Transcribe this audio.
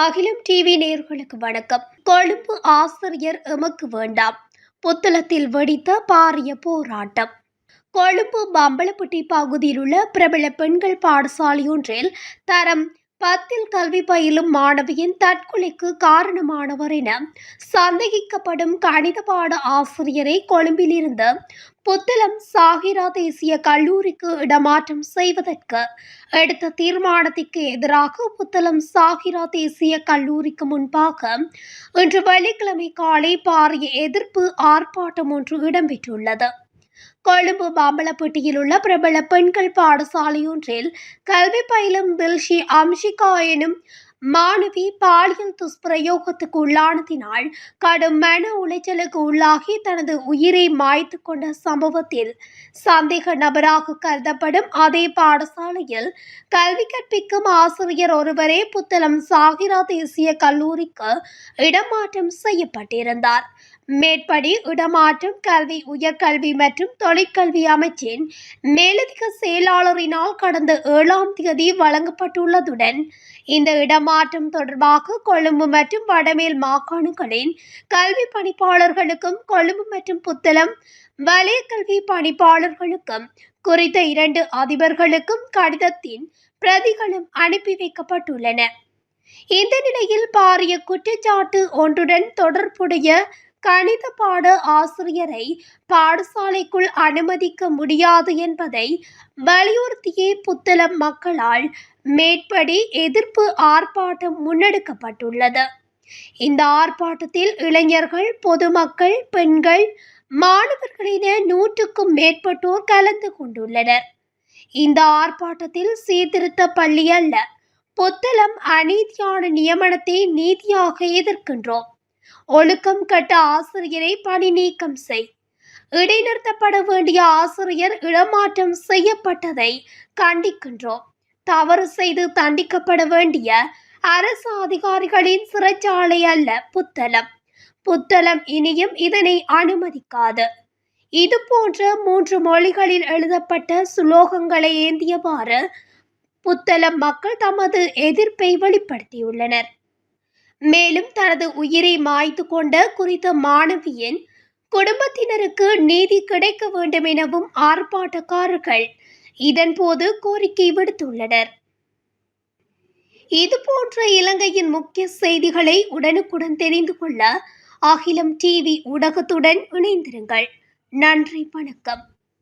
அகிலம் டிவி நேர்களுக்கு வணக்கம். கொழும்பு ஆசிரியர் எமக்கு வேண்டாம். புத்தளத்தில் வெடித்த பாரிய போராட்டம். கொழும்பு பம்பளப்பட்டி பகுதியில் உள்ள பிரபல பெண்கள் பாடசாலையொன்றில் தரம் பத்தில் கல்வி பயிலும் மாணவியின் தற்கொலைக்கு காரணமானவர் என சந்தேகிக்கப்படும் கணித பாட ஆசிரியரை கொழும்பிலிருந்து புத்தளம் சாகிரா தேசிய கல்லூரிக்கு இடமாற்றம் செய்வதற்கு எடுத்த தீர்மானத்திற்கு எதிராக புத்தளம் சாகிரா தேசிய கல்லூரிக்கு முன்பாக இன்று வெள்ளிக்கிழமை காலை பாரிய எதிர்ப்பு ஆர்ப்பாட்டம் ஒன்று இடம்பெற்றுள்ளது. கொழும்பு மாம்பலப்பட்டியில் உள்ள பிரபல பெண்கள் பாடசாலையொன்றில் கல்வி பயிலும் தில்ஷி அம்ஷிகா எனும் மாணவி பாலியல் துஷ்பிரயோகத்துக்கு உள்ளானதினால் கடும் மன உளைச்சலுக்கு உள்ளாகி தனது உயிரை மாய்த்து கொண்ட சம்பவத்தில் சந்தேக நபராக கருதப்படும் அதே பாடசாலையில் கல்வி கற்பிக்கும் ஆசிரியர் ஒருவரே புத்தளம் சாகிரா தேசிய கல்லூரிக்கு இடமாற்றம் செய்யப்பட்டிருந்தார். மேற்படி இடமாற்றம் கல்வி உயர்கல்வி மற்றும் தொழிற்கல்வி அமைச்சின் மேலதிக செயலாளரினால் கடந்த ஏழாம் தேதி வழங்கப்பட்டுள்ளதுடன் இந்த இடம் இடமாற்றம் தொடர்பாக கொழும்பு மற்றும் வடமேல் மாகாணங்களின் கல்வி பணிப்பாளர்களுக்கும் கொழும்பு மற்றும் புத்தளம் வலய கல்வி பணிப்பாளர்களுக்கும் குறித்த இரண்டு அதிபர்களுக்கும் கடிதத்தின் பிரதிகளும் அனுப்பி வைக்கப்பட்டுள்ளன. இந்த நிலையில் பாரிய குற்றச்சாட்டு ஒன்றுடன் தொடர்புடைய கணித பாட ஆசிரியரை பாடசாலைக்குள் அனுமதிக்க முடியாது என்பதை வலியுறுத்தியே புத்தளம் மக்களால் மேற்படி எதிர்ப்பு ஆர்ப்பாட்டம் முன்னெடுக்கப்பட்டுள்ளது. இந்த ஆர்ப்பாட்டத்தில் இளைஞர்கள் பொதுமக்கள் பெண்கள் மாணவர்களின நூற்றுக்கும் மேற்பட்டோர் கலந்து கொண்டுள்ளனர். இந்த ஆர்ப்பாட்டத்தில் சீர்திருத்த பள்ளி அல்ல புத்தளம் அநீதியான நியமனத்தை நீதியாக எதிர்க்கின்றோம். ஒழுக்கம் கட்ட ஆசிரியரை பணி நீக்கம் செய். இடைநிறுத்தப்பட வேண்டிய ஆசிரியர் இடமாற்றம் செய்யப்பட்டதை கண்டிக்கின்றோம். தவறு செய்து தண்டிக்கப்பட வேண்டிய அரசு அதிகாரிகளின் சிறைச்சாலை அல்ல புத்தளம். புத்தளம் இனியும் இதனை அனுமதிக்காது. இது போன்ற மூன்று மொழிகளில் எழுதப்பட்ட சுலோகங்களை ஏந்தியவாறு புத்தளம் மக்கள் தமது எதிர்ப்பை வெளிப்படுத்தியுள்ளனர். மேலும் தனது உயிரை மாய்த்து கொண்ட குறித்த மாணவியின் குடும்பத்தினருக்கு நீதி கிடைக்க வேண்டும் எனவும் ஆர்ப்பாட்டக்காரர்கள் இதன்போது கோரிக்கை விடுத்துள்ளனர். இதுபோன்ற இலங்கையின் முக்கிய செய்திகளை உடனுக்குடன் தெரிந்து கொள்ள அகிலம் டிவி ஊடகத்துடன் இணைந்திருங்கள். நன்றி வணக்கம்.